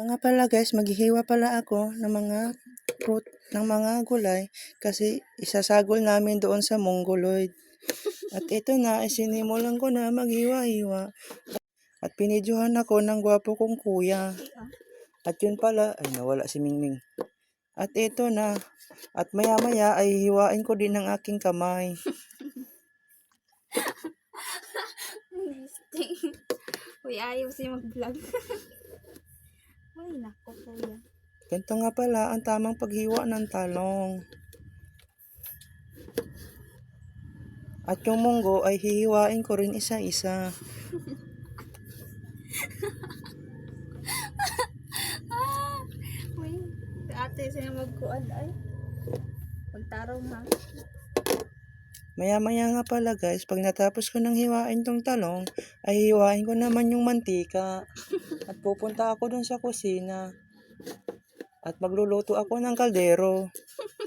Nga pala guys, maghihiwa pala ako ng mga fruit, ng mga gulay kasi isasagol namin doon sa mongoloid. At ito na, isinimulan ko na maghiwa-hiwa. At pinidyohan ako ng gwapo kong kuya. At yun pala, ay nawala si Mingming. At ito na, at maya-maya ay hiwain ko din ng aking kamay. Uy, ayaw siya mag-vlog. Ganito nga pala ang tamang paghiwa ng talong. At yung munggo ay hihiwain ko rin isa-isa. Uy, ate siya magkuan ay. Magtarong ha. Maya-maya nga pala guys, pag natapos ko ng hiwain tong talong, ay hiwain ko naman yung mantika. At pupunta ako dun sa kusina. At magluluto ako ng kaldero.